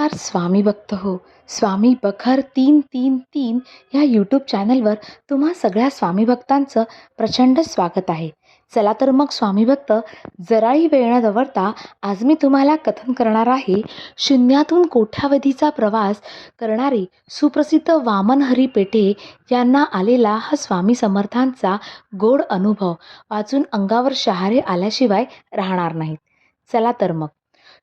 नमस्कार स्वामी भक्त हो. स्वामी बखर तीन तीन तीन ह्या यूट्यूब चॅनलवर तुम्हा सगळ्या स्वामी भक्तांचं प्रचंड स्वागत आहे. चला तर मग स्वामी भक्त जराही वेळ न दवडता आज मी तुम्हाला कथन करणार आहे. शून्यातून कोठ्यावधीचा प्रवास करणारे सुप्रसिद्ध वामनहरी पेठे यांना आलेला हा स्वामी समर्थांचा गोड अनुभव वाचून अंगावर शहारे आल्याशिवाय राहणार नाहीत. चला तर मग.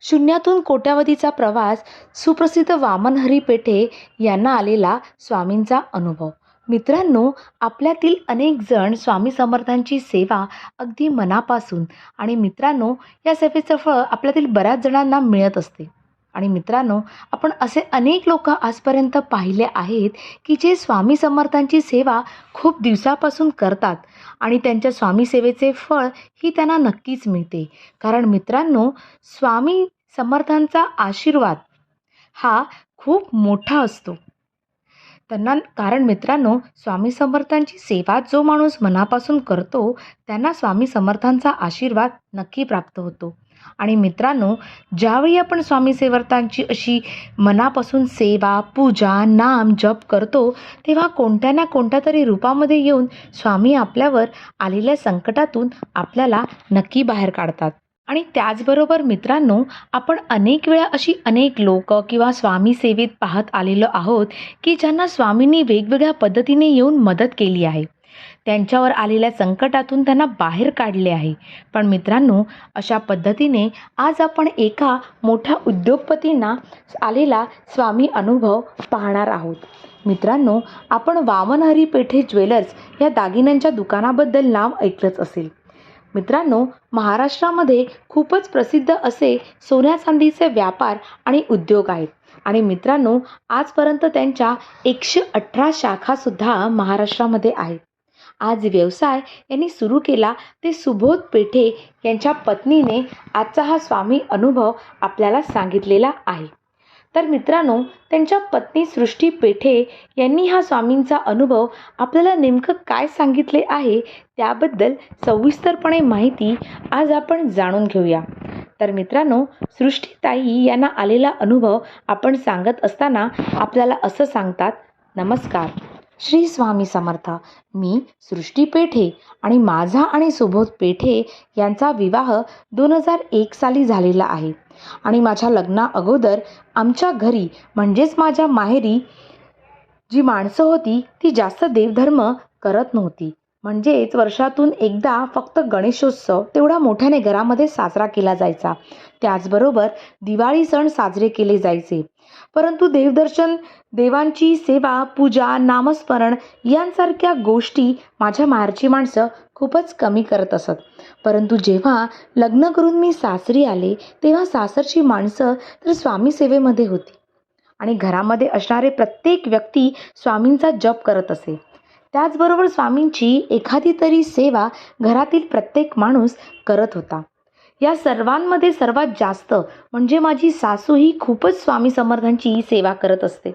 शून्यातून कोट्यावधीचा प्रवास सुप्रसिद्ध वामनहरी पेठे यांना आलेला स्वामींचा अनुभव. मित्रांनो आपल्यातील अनेक जण स्वामी समर्थांची सेवा अगदी मनापासून आणि मित्रांनो या सेवेचं फळ आपल्यातील बऱ्याच जणांना मिळत असते. आणि मित्रांनो आपण असे अनेक लोक आजपर्यंत पाहिले आहेत की जे स्वामी समर्थांची सेवा खूप दिवसापासून करतात आणि त्यांच्या स्वामी सेवेचे फळ ही त्यांना नक्कीच मिळते. कारण मित्रांनो स्वामी समर्थांचा आशीर्वाद हा खूप मोठा असतो. त्यांना कारण मित्रांनो स्वामी समर्थांची सेवा जो माणूस मनापासून करतो त्यांना स्वामी समर्थांचा आशीर्वाद नक्की प्राप्त होतो. आणि मित्रांनो ज्यावेळी आपण स्वामी सेवर्तांची अशी मनापासून सेवा पूजा नाम जप करतो तेव्हा कोणत्या ना कोणत्या तरी रूपामध्ये येऊन स्वामी आपल्यावर आलेल्या संकटातून आपल्याला नक्की बाहेर काढतात. आणि त्याचबरोबर मित्रांनो आपण अनेक वेळा अशी अनेक लोक किंवा स्वामी सेवेत पाहत आलेलो आहोत की ज्यांना स्वामींनी वेगवेगळ्या पद्धतीने येऊन मदत केली आहे. त्यांच्यावर आलेल्या संकटातून त्यांना बाहेर काढले आहे. पण मित्रांनो अशा पद्धतीने आज आपण एका मोठ्या उद्योगपतींना आलेला स्वामी अनुभव पाहणार आहोत. मित्रांनो आपण वामनहरी पेठे ज्वेलर्स या दागिन्यांच्या दुकानाबद्दल नाव ऐकलंच असेल. मित्रांनो महाराष्ट्रामध्ये खूपच प्रसिद्ध असे सोन्या चांदीचे व्यापार आणि उद्योग आहेत. आणि मित्रांनो आजपर्यंत त्यांच्या एकशे अठरा शाखासुद्धा महाराष्ट्रामध्ये आहेत. आज व्यवसाय यांनी सुरू केला ते सुबोध पेठे यांच्या पत्नीने आजचा हा स्वामी अनुभव आपल्याला सांगितलेला आहे. तर मित्रांनो त्यांच्या पत्नी सृष्टी पेठे यांनी हा स्वामींचा अनुभव आपल्याला नेमकं काय सांगितले आहे त्याबद्दल सविस्तरपणे माहिती आज आपण जाणून घेऊया. तर मित्रांनो सृष्टीताई यांना आलेला अनुभव आपण सांगत असताना आपल्याला असं सांगतात नमस्कार. श्री स्वामी समर्थ. मी सृष्टी पेठे आणि माझा आणि सुबोध पेठे यांचा विवाह दोन हजार एक साली झालेला आहे. आणि माझ्या लग्ना अगोदर आमच्या घरी म्हणजेच माझ्या माहेरी जी माणसं होती ती जास्त देवधर्म करत नव्हती. म्हणजेच वर्षातून एकदा फक्त गणेशोत्सव तेवढा मोठ्याने घरामध्ये साजरा केला जायचा. त्याचबरोबर दिवाळी सण साजरे केले जायचे. परंतु देवदर्शन देवांची सेवा पूजा नामस्मरण यांसारख्या गोष्टी माझ्या माहेरची माणसं खूपच कमी करत असत. परंतु जेव्हा लग्न करून मी सासरी आले तेव्हा सासरची माणसं तर स्वामी सेवेमध्ये होती. आणि घरामध्ये असणारे प्रत्येक व्यक्ती स्वामींचा जप करत असे. त्याचबरोबर स्वामींची एखादी तरी सेवा घरातील प्रत्येक माणूस करत होता. या सर्वांमध्ये सर्वात जास्त म्हणजे माझी सासू ही खूपच स्वामी समर्थांची सेवा करत असते.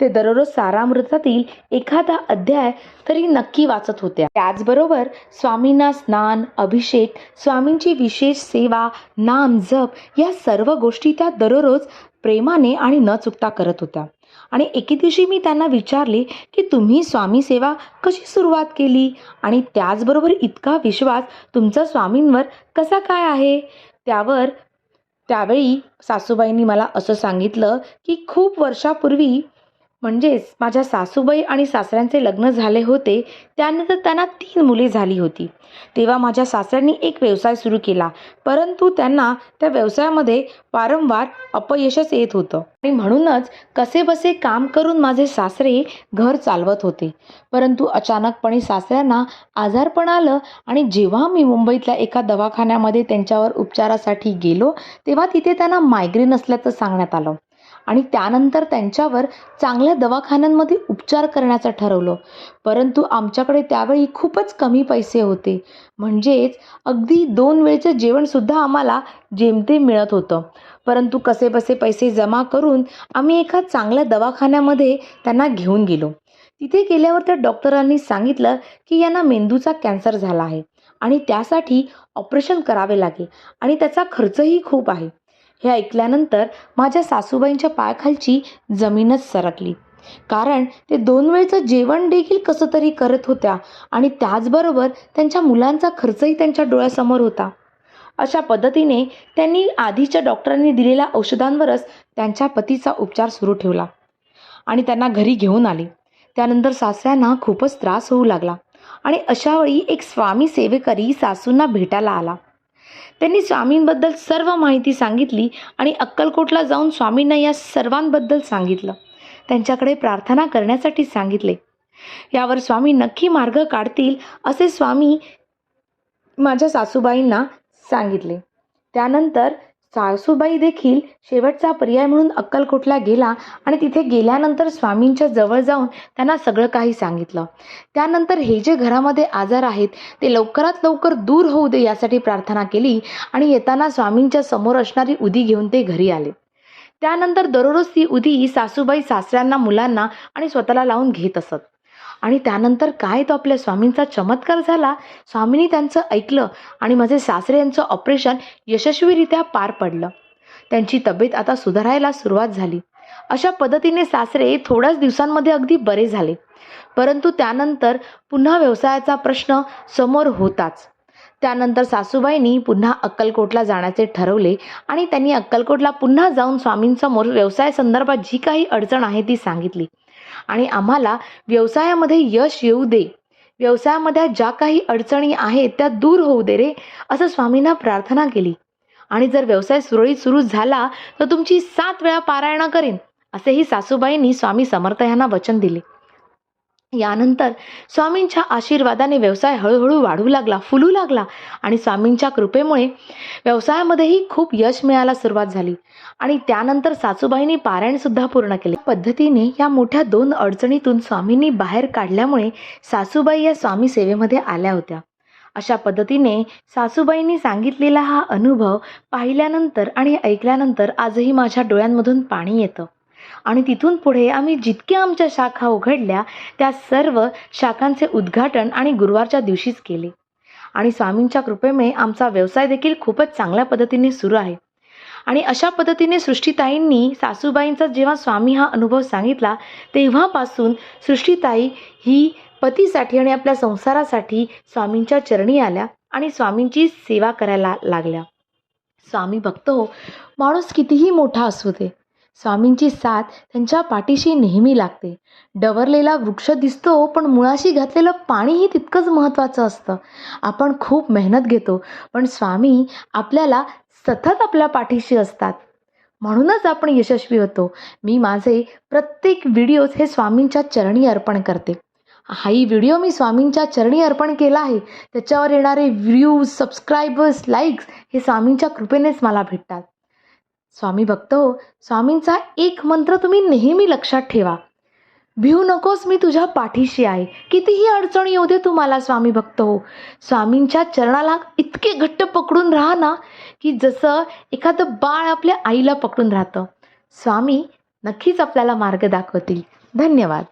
ते दररोज सारामृतातील एखादा अध्याय तरी नक्की वाचत होत्या. त्याचबरोबर स्वामींना स्नान अभिषेक स्वामींची विशेष सेवा नाम जप या सर्व गोष्टी त्या दररोज प्रेमाने आणि न चुकता करत होत्या आणि एके दिवशी मी त्यांना विचारले की तुम्ही स्वामी सेवा कशी सुरुवात केली? आणि त्याचबरोबर इतका विश्वास तुमचा स्वामींवर कसा काय आहे? त्यावर त्यावेळी सासूबाईंनी मला असं सांगितलं की खूप वर्षापूर्वी म्हणजेच माझ्या सासूबाई आणि सासऱ्यांचे लग्न झाले होते त्यानंतर त्यांना तीन मुले झाली होती. तेव्हा माझ्या सासऱ्यांनी एक व्यवसाय सुरू केला परंतु त्यांना त्या व्यवसायामध्ये वारंवार अपयशच येत होतं. आणि म्हणूनच कसेबसे काम करून माझे सासरे घर चालवत होते. परंतु अचानकपणे सासऱ्यांना आजारपण आलं आणि जेव्हा मी मुंबईतल्या एका दवाखान्यामध्ये त्यांच्यावर उपचारासाठी गेलो तेव्हा तिथे त्यांना मायग्रेन असल्याचं सांगण्यात आलं. आणि त्यानंतर त्यांच्यावर चांगल्या दवाखान्यांमध्ये उपचार करण्याचं ठरवलं. परंतु आमच्याकडे त्यावेळी खूपच कमी पैसे होते. म्हणजेच अगदी दोन वेळचं जेवणसुद्धा आम्हाला जेमतेम मिळत होतं. परंतु कसेबसे पैसे जमा करून आम्ही एका चांगल्या दवाखान्यामध्ये त्यांना घेऊन गेलो. तिथे गेल्यावर त्या डॉक्टरांनी सांगितलं की यांना मेंदूचा कॅन्सर झाला आहे आणि त्यासाठी ऑपरेशन करावे लागेल आणि त्याचा खर्चही खूप आहे. हे ऐकल्यानंतर माझ्या सासूबाईंच्या पायाखालची जमीनच सरकली. कारण ते दोन वेळचं जेवण देखील कसं तरी करत होत्या आणि त्याचबरोबर त्यांच्या मुलांचा खर्चही त्यांच्या डोळ्यासमोर होता. अशा पद्धतीने त्यांनी आधीच्या डॉक्टरांनी दिलेल्या औषधांवरच त्यांच्या पतीचा उपचार सुरू ठेवला आणि त्यांना घरी घेऊन आले. त्यानंतर सासऱ्यांना खूपच त्रास होऊ लागला आणि अशावेळी एक स्वामी सेवेकरी सासूंना भेटायला आला. त्यांनी स्वामींबद्दल सर्व माहिती सांगितली आणि अक्कलकोटला जाऊन स्वामींना या सर्वांबद्दल सांगितलं. त्यांच्याकडे प्रार्थना करण्यासाठी सांगितले. यावर स्वामी नक्की मार्ग काढतील असे स्वामी माझ्या सासूबाईंना सांगितले. त्यानंतर सासूबाई देखील शेवटचा पर्याय म्हणून अक्कलकोटला गेला आणि तिथे गेल्यानंतर स्वामींच्या जवळ जाऊन त्यांना सगळं काही सांगितलं. त्यानंतर हे जे घरामध्ये आजार आहेत ते लवकरात लवकर दूर होऊ दे यासाठी प्रार्थना केली आणि येताना स्वामींच्या समोर असणारी उदी घेऊन ते घरी आले. त्यानंतर दररोज ती उदी सासूबाई सासऱ्यांना मुलांना आणि स्वतःला लावून घेत असत. आणि त्यानंतर काय तो आपल्या स्वामींचा चमत्कार झाला स्वामींनी त्यांचं ऐकलं आणि माझे सासरे यांचं ऑपरेशन यशस्वीरित्या पार पडलं. त्यांची तब्येत आता सुधारायला सुरुवात झाली. अशा पद्धतीने सासरे थोड्याच दिवसांमध्ये अगदी बरे झाले. परंतु त्यानंतर पुन्हा व्यवसायाचा प्रश्न समोर होताच. त्यानंतर सासूबाईंनी पुन्हा अक्कलकोटला जाण्याचे ठरवले आणि त्यांनी अक्कलकोटला पुन्हा जाऊन स्वामींसमोर व्यवसायासंदर्भात जी काही अडचण आहे ती सांगितली. आणि आम्हाला व्यवसायामध्ये यश येऊ दे. व्यवसायामध्ये ज्या काही अडचणी आहेत त्या दूर होऊ दे रे असं स्वामींना प्रार्थना केली. आणि जर व्यवसाय सुरळीत सुरू झाला तर तुमची सात वेळा पारायणा करेन असेही सासूबाईंनी स्वामी समर्थ यांना वचन दिले. यानंतर स्वामींच्या आशीर्वादाने व्यवसाय हळूहळू वाढू लागला फुलू लागला आणि स्वामींच्या कृपेमुळे व्यवसायामध्येही खूप यश मिळायला सुरुवात झाली. आणि त्यानंतर सासूबाईंनी पारायणसुद्धा पूर्ण केले. पद्धतीने या मोठ्या दोन अडचणीतून स्वामींनी बाहेर काढल्यामुळे सासूबाई या स्वामी सेवेमध्ये आल्या होत्या. अशा पद्धतीने सासूबाईंनी सांगितलेला हा अनुभव पाहिल्यानंतर आणि ऐकल्यानंतर आजही माझ्या डोळ्यांमधून पाणी येतं. आणि तिथून पुढे आम्ही जितक्या आमच्या शाखा उघडल्या त्या सर्व शाखांचे उद्घाटन आणि गुरुवारच्या दिवशीच केले. आणि स्वामींच्या कृपेमुळे आमचा व्यवसाय देखील खूपच चांगल्या पद्धतीने सुरू आहे. आणि अशा पद्धतीने सृष्टीताईंनी सासूबाईंचा जेव्हा स्वामी हा अनुभव सांगितला तेव्हापासून सृष्टीताई ही पतीसाठी आणि आपल्या संसारासाठी स्वामींच्या चरणी आल्या आणि स्वामींची सेवा करायला लागल्या. स्वामी भक्त हो माणूस कितीही मोठा असू दे स्वामींची साथ त्यांच्या पाठीशी नेहमी लागते. डवरलेला वृक्ष दिसतो पण मुळाशी घातलेलं पाणीही तितकंच महत्त्वाचं असतं. आपण खूप मेहनत घेतो पण स्वामी आपल्याला सतत आपल्या पाठीशी असतात. म्हणूनच आपण यशस्वी होतो. मी माझे प्रत्येक व्हिडिओज हे स्वामींच्या चरणी अर्पण करते. हाही व्हिडिओ मी स्वामींच्या चरणी अर्पण केला आहे. त्याच्यावर येणारे व्ह्यूज सबस्क्रायबर्स लाईक्स हे स्वामींच्या कृपेनेच मला भेटतात. स्वामी भक्त हो स्वामींचा एक मंत्र तुम्ही नेहमी लक्षात ठेवा. भिऊ नकोस मी तुझ्या पाठीशी आहे. कितीही अडचण येऊ दे तुम्हाला स्वामी भक्त हो. स्वामींच्या चरणाला इतके घट्ट पकडून राहा ना की जसं एखादं बाळ आपल्या आईला पकडून राहतं. स्वामी नक्कीच आपल्याला मार्ग दाखवतील. धन्यवाद.